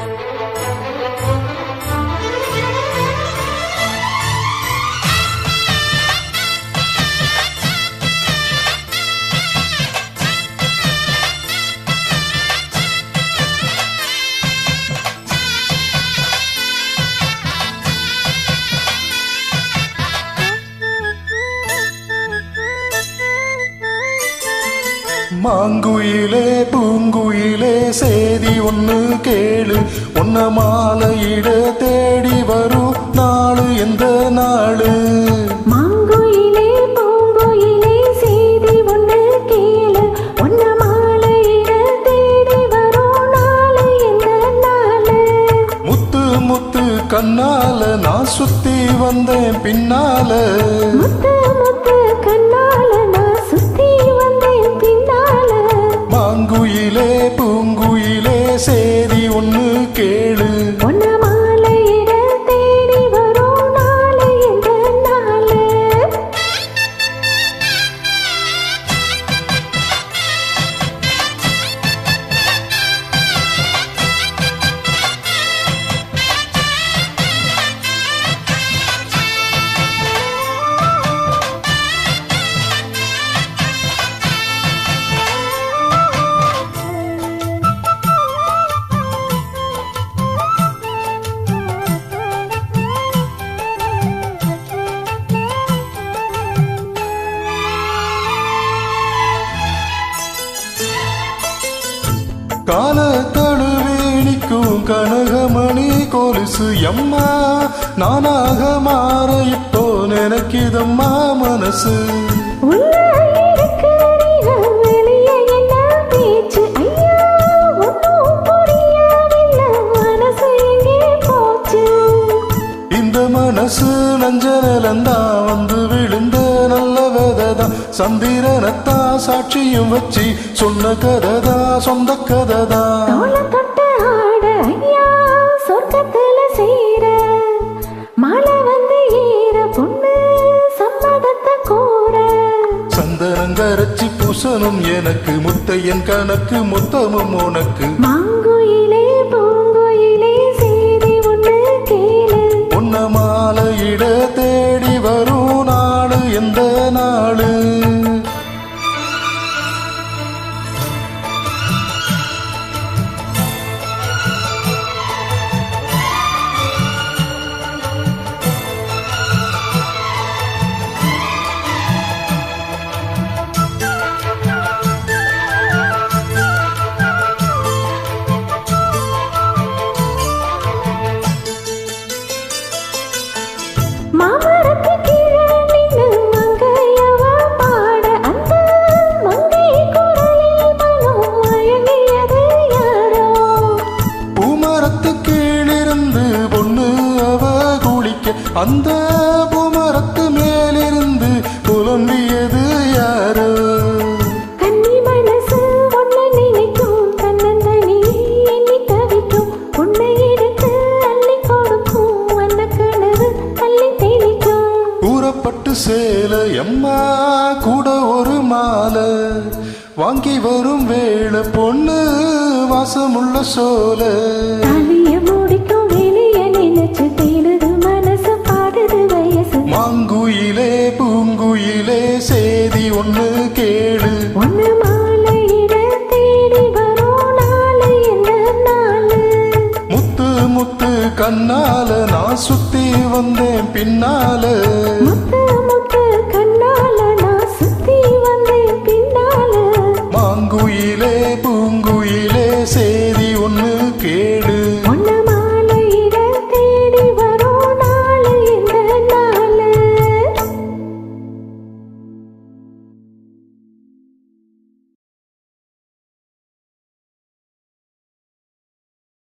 thank you மாங்குயிலே பூங்குயிலே செய்தி ஒன்று கேளு. ஒன்ன மாலையிட தேடி வரும் நாளு எந்த நாளு? முத்து முத்து கண்ணால நான் சுத்தி வந்தேன் பின்னால. முத்து முத்து மாங்குயிலே பூங்குயிலே கால தழுவேணிக்கும் கனகமணி கொலுசு எம்மா நானாக மாற இப்போ நினைக்கிதம்மா மனசு. மனசு இருக்கிறீங்க வந்து சேர. மழை வந்து ஏற பொண்ணு சம்மதத்தை கோர. சந்தனங்கரைச்சி பூசணும் எனக்கு முத்தையன் கணக்கு மொத்தமும் உனக்கு. அந்த பூமரத்து மேலிருந்து புலம்பியது யாரோ? சேல எம்மா கூட ஒரு மாலை. வாங்கி வரும் வேளை பொண்ணு வாசமுள்ள சோல. தன்னால நான் சுத்தி வந்தேன் பின்னால.